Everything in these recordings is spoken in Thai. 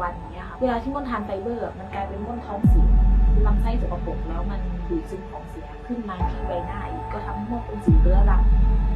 วันอย่างเงี้ยค่ะเวลาที่ม่นทานไฟเบอร์มันกลายเป็นม่นท้องเสียลำไส้สกปรกแล้วมันดูดซึมของเสียขึ้นมาที่ใบหน้าอีกก็ทำให้ม่นเป็นสิวเรื้อรัง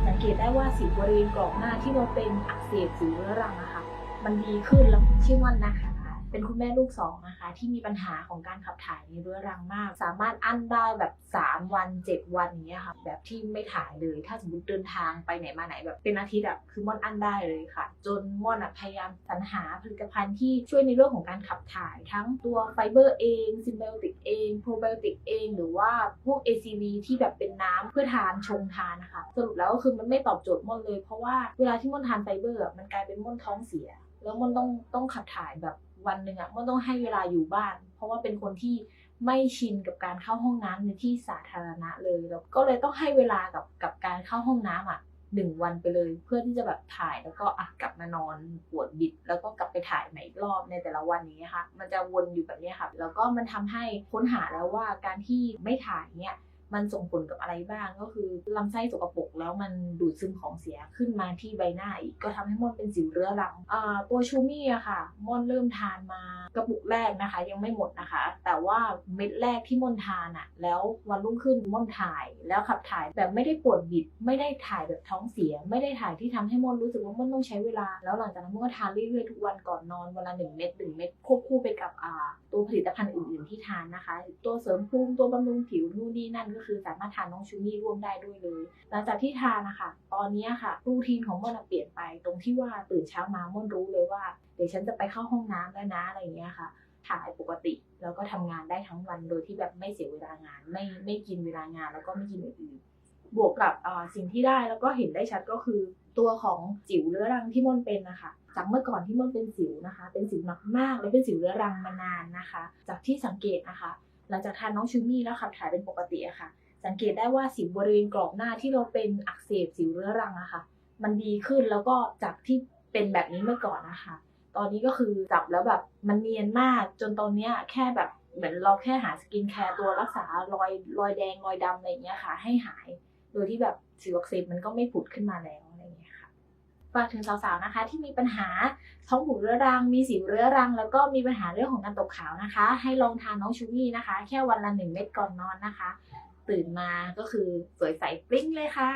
สังเกตได้ว่าสิวบริเวณกรอบหน้าที่มันเป็นอักเสบสิวเรื้อรังอะค่ะมันดีขึ้นแล้วชื่อม่นนะคะ เป็นคุณแม่ลูกสองนะคะ ที่มีปัญหาของการขับถ่ายในเรื้อรังมาก สามารถอั้นได้แบบ 3 วัน 7 วันอย่างเงี้ยค่ะ แบบที่ไม่ถ่ายเลย ถ้าสมมติเดินทางไปไหนมาไหนแบบเป็นอาทิตย์อะคือม่อนอั้นได้เลยค่ะ จนม่อนอะพยายามสรรหาผลิตภัณฑ์ที่ช่วยในเรื่องของการขับถ่าย ทั้งตัวไฟเบอร์เองซิมไบโอติกเองโปรไบโอติกเอง หรือว่าพวก ACV ที่แบบเป็นน้ำเพื่อทานชงทานนะคะสรุปแล้วก็คือมันไม่ตอบโจทย์ม่อนเลย เพราะว่าเวลาที่ม่อนทานไฟเบอร์มันกลายเป็นม่อนท้องเสีย แล้วมันต้องต้องขับถ่ายแบบ วันหนึ่งอะมันต้องให้เวลาอยู่บ้าน เพราะว่าเป็นคนที่ไม่ชินกับการเข้าห้องน้ำในที่สาธารณะเลยแล้วก็เลยต้องให้เวลากับกับการเข้าห้องน้ำอะหนึ่งวันไปเลย เพื่อที่จะแบบถ่ายแล้วก็อะกลับมานอนปวดบิด แล้วก็กลับไปถ่ายใหม่อีกรอบในแต่ละวันนี้ค่ะ มันจะวนอยู่แบบนี้ค่ะ แล้วก็มันทำให้ค้นหาแล้วว่าการที่ไม่ถ่ายเนี่ย มันส่งผลกับอะไรบ้างก็คือลำไส้สกปรกแล้วมันดูดซึมของเสียขึ้นมาที่ใบหน้าอีกก็ทำให้ม่อนเป็นสิวเรื้อรังอ่าตัวชูมี่อะค่ะ ม่อนเริ่มทานมากระปุกแรกนะคะ ยังไม่หมดนะคะ แต่ว่าเม็ดแรกที่ม่อนทานอะแล้ววันรุ่งขึ้นม่อนถ่ายแล้วขับถ่ายแบบไม่ได้ปวดบิด ไม่ได้ถ่ายแบบท้องเสีย ไม่ได้ถ่ายที่ทำให้ม่อนรู้สึกว่าม่อนต้องใช้เวลา แล้วหลังจากนั้นม่อนก็ทานเรื่อยๆทุกวันก่อนนอนวันละหนึ่งเม็ดหนึ่งเม็ดควบคู่ไปกับตัวผลิตภัณฑ์อื่น ๆที่ทานนะคะ ตัวเสริมภูมิตัวบำรุงผิวนู่นนี่นั่นก็คือสามารถทานน้องชูมี่ร่วมได้ด้วยเลย หลังจากที่ทานนะคะ ตอนนี้ค่ะรูทีนของม่อนเปลี่ยนไป ตรงที่ว่าตื่นเช้ามาม่อนรู้เลยว่า เดี๋ยวฉันจะไปเข้าห้องน้ำแล้วนะอะไรอย่างเงี้ยค่ะถ่ายปกติแล้วก็ทำงานได้ทั้งวันโดยที่แบบไม่เสียเวลางาน ไม่ไม่กินเวลางานแล้วก็ไม่กินอื่นบวกกับสิ่งที่ได้แล้วก็เห็นได้ชัดก็คือ ตัวของสิวเรื้อรังที่ม่อนเป็นนะคะ จากเมื่อก่อนที่ม่อนเป็นสิวนะคะ เป็นสิวหนักมากและเป็นสิวเรื้อรังมานานนะคะ จากที่สังเกตนะคะ หลังจากทานน้องชูมี่แล้วขับถ่ายเป็นปกติอะค่ะ สังเกตได้ว่าสิวบริเวณกรอบหน้าที่เราเป็นอักเสบสิวเรื้อรังอะค่ะ มันดีขึ้นแล้วก็จากที่เป็นแบบนี้เมื่อก่อนนะคะ ตอนนี้ก็คือจับแล้วแบบมันเนียนมากจนตอนเนี้ยแค่แบบเหมือนเราแค่หาสกินแคร์ตัวรักษารอยรอยแดงรอยดำอะไรอย่างเงี้ยค่ะ ให้หาย โดยที่แบบสิวอักเสบมันก็ไม่ผุดขึ้นมาแล้ว ฝากถึงสาวๆนะคะ ที่มีปัญหาท้องผูกเรื้อรัง มีสิวเรื้อรัง แล้วก็มีปัญหาเรื่องของการตกขาวนะคะ ให้ลองทานน้องชูมี่นะคะ แค่วันละหนึ่งเม็ดก่อนนอนนะคะ ตื่นมาก็คือสวยใสปลิ้งเลยค่ะ